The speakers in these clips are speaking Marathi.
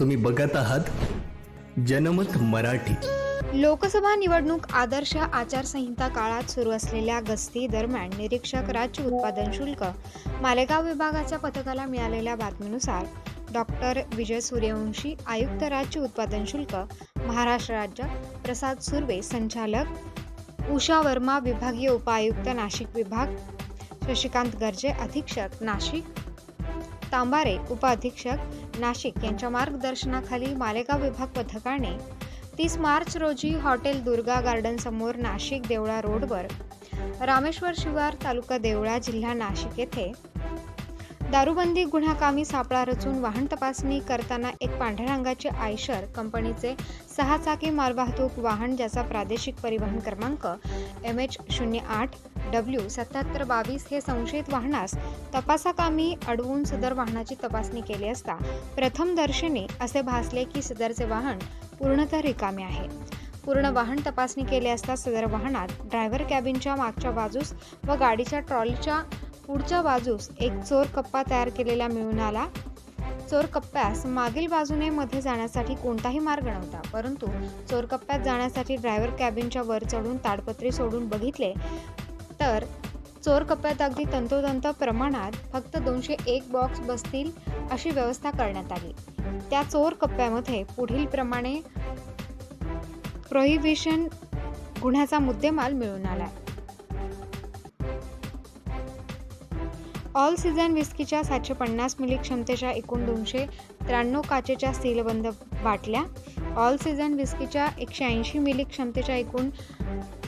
तुम्ही बघत आहात जनमत मराठी. लोकसभा निवडणूक आदर्श आचारसंहिता काळात सुरू असलेल्या गस्ती दरम्यान निरीक्षक राज्य उत्पादन शुल्क मालेगाव विभागाच्या पथकाला मिळालेल्या बातमीनुसार डॉक्टर विजय सूर्यवंशी आयुक्त राज्य उत्पादन शुल्क महाराष्ट्र राज्य प्रसाद सुर्वे संचालक उषा वर्मा विभागीय उपायुक्त नाशिक विभाग शशिकांत गर्जे अधीक्षक नाशिक तांबारे उपअधीक्षक नाशिक यांच्या मार्गदर्शनाखाली मालेगाव विभाग पथकाने तीस मार्च रोजी हॉटेल दुर्गा गार्डन समोर नाशिक देवळा रोडवर रामेश्वर शिवार तालुका देवळा जिल्हा नाशिक येथे दारूबंदी गुन्हाकामी सापळा रचून वाहन तपासणी करताना एक पांढऱ्या रंगाचे आयशर कंपनीचे सहा चाकी मालवाहतूक वाहन ज्याचा प्रादेशिक परिवहन क्रमांक एम एच शून्य आठ डब्ल्यू सत्याहत्तर बावीस हे संशयित वाहनास तपासाकामी अडवून सदर वाहनाची तपासणी केली असता प्रथमदर्शनी असे भासले की सदरचे वाहन पूर्णतः रिकामे आहे. पूर्ण वाहन तपासणी केली असता सदर वाहनात ड्रायव्हर कॅबिनच्या मागच्या बाजूस व गाडीच्या ट्रॉलीच्या पुढच्या बाजूस एक चोर कप्पा तयार केलेला मिळून आला. चोर कप्प्यास मागील बाजूने मध्ये जाण्यासाठी कोणताही मार्ग नव्हता. परंतु चोर कप्प्यात जाण्यासाठी ड्रायव्हर कॅबिनच्या वर चढून ताडपत्री सोडून बघितले तर चोर कप्प्यात अगदी तंतोतंत प्रमाणात फक्त दोनशे एक बॉक्स बसतील अशी व्यवस्था करण्यात आली. त्या चोर कप्प्यामध्ये पुढील प्रमाणे प्रोहिबिशन गुन्ह्याचा मुद्देमाल मिळून आला. ऑल सीझन विस्कीच्या सातशे पन्नास मिली क्षमतेच्या एकूण दोनशे त्र्याण्णव काचेच्या सीलबंद बाटल्या. ऑल सीझन विस्कीच्या एकशे ऐंशी मिली क्षमतेच्या एकूण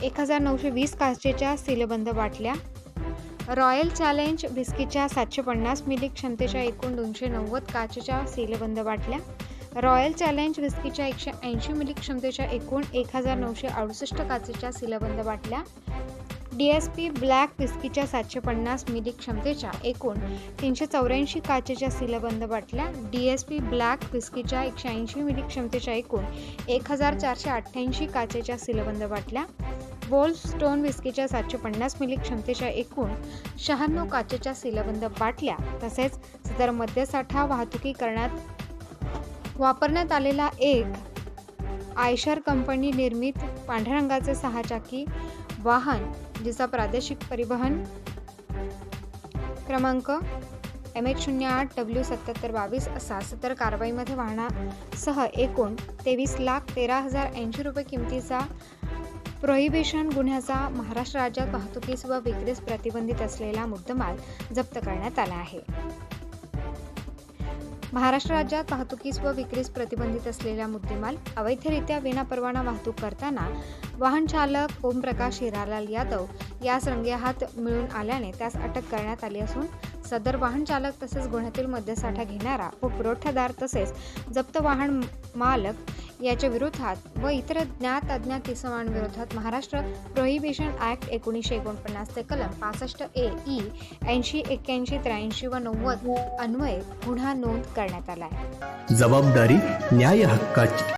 एक हजार नऊशे वीस काचेच्या सीलबंद बाटल्या. रॉयल चॅलेंज विस्कीच्या सातशे पन्नास मिली क्षमतेच्या एकूण दोनशे नव्वद काचेच्या सीलबंद बाटल्या. रॉयल चॅलेंज विस्कीच्या एकशे ऐंशी मिली क्षमतेच्या एकूण एक हजार नऊशे अडुसष्ट काचेच्या सीलबंद बाटल्या. डी एस पी ब्लॅक विस्कीच्या सातशे पन्नास मिली क्षमतेच्या एकूण तीनशे चौऱ्याऐंशी काचेच्या सीलबंद बाटल्या डी एस पी ब्लॅक विस्कीच्या एकशे ऐंशी मिली क्षमतेच्या एकूण एक हजार चारशे अठ्ठ्याऐंशी काचेच्या सीलबंद बाटल्या वोल्ड स्टोन विस्कीच्या सातशे पन्नास मिली क्षमतेच्या एकूण शहाण्णव काचेच्या सीलबंद बाटल्या तसेच सदर मद्यसाठा वाहतुकी करण्यात वापरण्यात आलेला एक आयशर कंपनी निर्मित पांढऱ्या रंगाचे सहा चाकी वाहन जिचा प्रादेशिक परिवहन क्रमांक एम एच शून्य आठ डब्ल्यू सत्याहत्तर बावीस असा. सतर कारवाईमध्ये वाहनासह एकूण तेवीस लाख तेरा हजार ऐंशी रुपये किमतीचा प्रोहिबिशन गुन्ह्याचा महाराष्ट्र राज्यात वाहतुकीस व विक्रीस प्रतिबंधित असलेला मुद्देमाल जप्त करण्यात आला आहे. महाराष्ट्र राज्यात वाहतुकीस व विक्रीस प्रतिबंधित असलेला मुद्देमाल अवैधरित्या विनापरवाना वाहतूक करताना वाहन चालक ओमप्रकाश हिरालाल यादव यास रंगेहात मिळून आल्याने त्यास अटक करण्यात आली असून सदर वाहन चालक तसेच गुन्ह्यातील मद्यसाठा घेणारा व पुरवठादार तसेच जप्त वाहन मालक याच्या विरोधात व इतर ज्ञात अज्ञात इसमांविरोधात महाराष्ट्र प्रोहिबिशन ॲक्ट एकोणीसशे एकोणपन्नासचे कलम पासष्ट ए ई ऐंशी एक्क्याऐंशी त्र्याऐंशी व नव्वद अन्वये गुन्हा नोंद करण्यात आला आहे. जबाबदारी न्याय हक्काची.